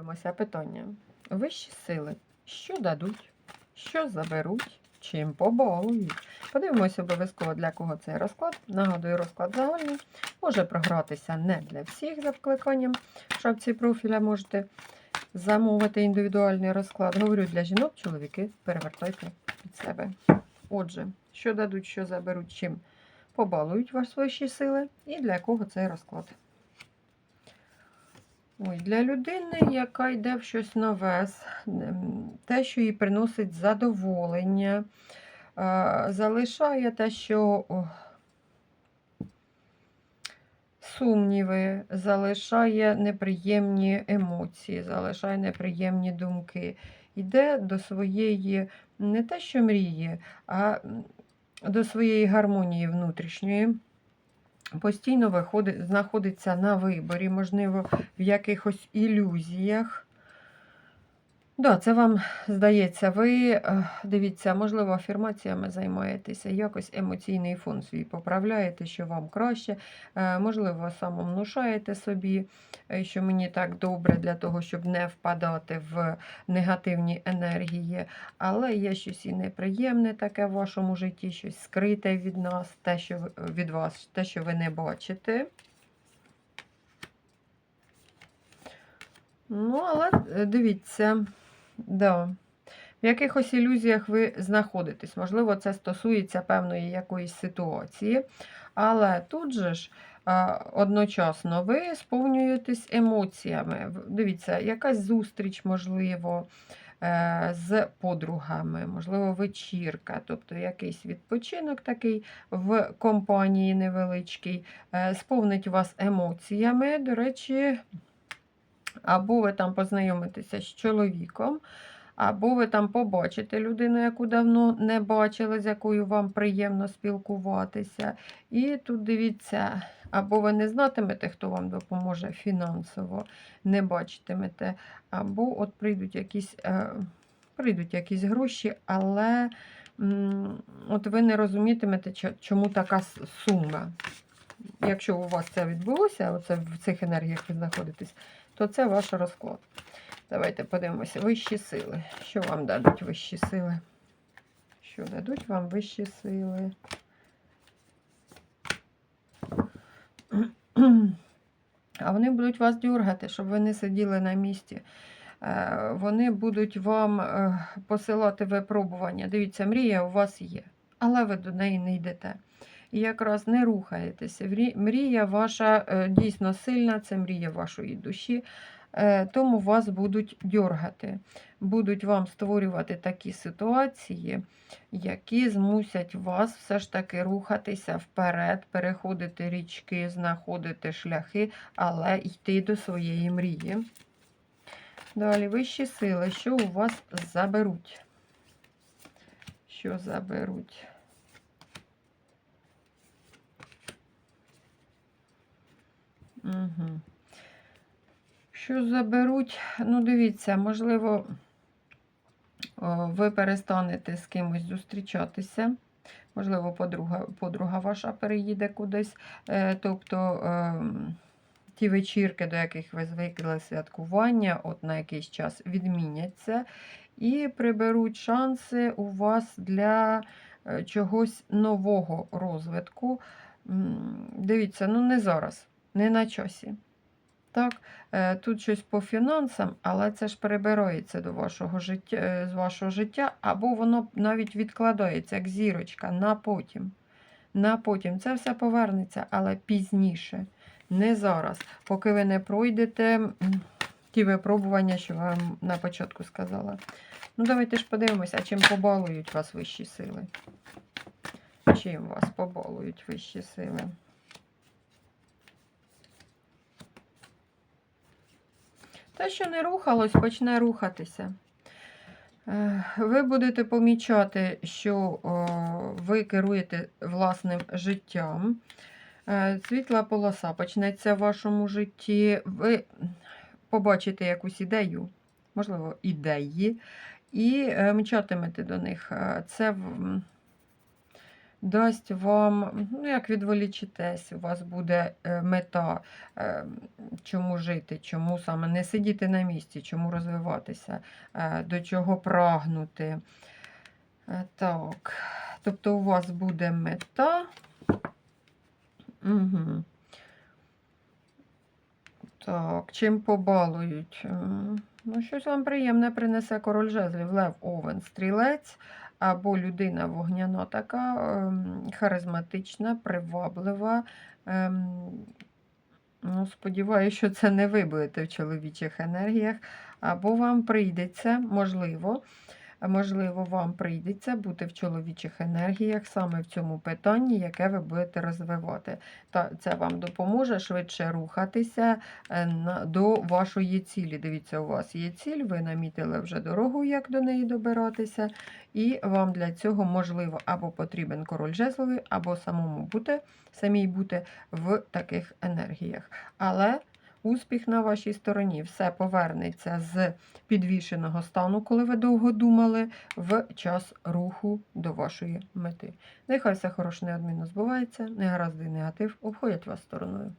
Подивимося питання. Вищі сили, що дадуть, що заберуть, чим побалують. Подивимося обов'язково, для кого цей розклад. Нагадую, розклад загальний. Може програтися не для всіх за вкликанням. В шапці профіля можете замовити індивідуальний розклад. Говорю для жінок, чоловіки, перевертайте під себе. Отже, що дадуть, що заберуть, чим побалують вищі сили, і для кого цей розклад. Ой, для людини, яка йде в щось нове, ем, те, що їй приносить задоволення, е, залишає те, що сумніви, залишає неприємні емоції, залишає неприємні думки. Йде до своєї не те, що мрії, а до своєї гармонії внутрішньої. Постійно виходить, знаходиться на виборі, можливо, в якихось ілюзіях. Да, це вам здається, ви е, дивіться, можливо, афірмаціями займаєтеся, якось емоційний фон свій поправляєте, що вам краще. Е, Можливо, самовнушаєте собі, е, що мені так добре для того, щоб не впадати в негативні енергії. Але є щось і неприємне таке в вашому житті, щось скрите від нас, те, що від вас, те, що ви не бачите. Ну, але дивіться, да. В якихось ілюзіях ви знаходитесь. Можливо, це стосується певної якоїсь ситуації. Але тут же ж одночасно ви сповнюєтесь емоціями. Дивіться, якась зустріч, можливо, е, з подругами, можливо, вечірка, тобто якийсь відпочинок такий в компанії невеличкий, е, сповнить вас емоціями. До речі, або ви там познайомитеся з чоловіком, або ви там побачите людину, яку давно не бачили, з якою вам приємно спілкуватися. І тут дивіться, або ви не знатимете, хто вам допоможе фінансово, не бачитимете, або от прийдуть якісь, е, прийдуть якісь гроші, але м, от ви не розумітимете, чому така сума. Якщо у вас це відбулося, оце в цих енергіях ви знаходитесь, то це ваш розклад. Давайте подивимося. Вищі сили. Що вам дадуть вищі сили? Що дадуть вам вищі сили? А вони будуть вас дюргати, щоб ви не сиділи на місці. Е, Вони будуть вам е, посилати випробування. Дивіться, мрія у вас є, але ви до неї не йдете. І якраз не рухаєтеся. Мрія ваша е, дійсно сильна, це мрія вашої душі. Е, Тому вас будуть дьоргати, будуть вам створювати такі ситуації, які змусять вас все ж таки рухатися вперед, переходити річки, знаходити шляхи, але йти до своєї мрії. Далі вищі сили, що у вас заберуть? Що заберуть? Угу. Що заберуть? Ну, дивіться, можливо, ви перестанете з кимось зустрічатися. Можливо, подруга, подруга ваша переїде кудись. Е, Тобто ем, ті вечірки, до яких ви звикли святкування, от на якийсь час відміняться і приберуть шанси у вас для е, чогось нового розвитку. Дивіться, ну не зараз, не на часі. Так, е, тут щось по фінансам, але це ж перебирається до вашого життя, е, з вашого життя, або воно навіть відкладається, як зірочка, на потім. На потім. Це все повернеться, але пізніше, не зараз, поки ви не пройдете ті випробування, що вам на початку сказала. Ну, давайте ж подивимося, а чим побалують вас вищі сили. Чим вас побалують вищі сили? Те, що не рухалось, почне рухатися. Е, Ви будете помічати, що ви керуєте власним життям. Е, Світла полоса почнеться в вашому житті. Ви побачите якусь ідею, можливо, ідеї, і е, мчатимете до них. Це дасть вам, ну, як відволічитесь, у вас буде е, мета, е, чому жити, чому саме не сидіти на місці, чому розвиватися, е, до чого прагнути. Так, тобто у вас буде мета. Угу. Так, чим побалують? Ну, щось вам приємне принесе король жезлів, лев, овен, стрілець, або людина вогняна така, ем, харизматична, приваблива. Ем, ну, сподіваюся, що це не ви будете в чоловічих енергіях, або вам прийдеться, можливо, можливо, вам прийдеться бути в чоловічих енергіях саме в цьому питанні, яке ви будете розвивати. Та це вам допоможе швидше рухатися е, до вашої цілі. Дивіться, у вас є ціль, ви намітили вже дорогу, як до неї добиратися, і вам для цього можливо або потрібен король жезловий, або самому бути, самій бути в таких енергіях. Але успіх на вашій стороні все повернеться з підвішеного стану, коли ви довго думали, в час руху до вашої мети. Нехай все хороше неодмінно збувається, негаразди негатив обходять вас стороною.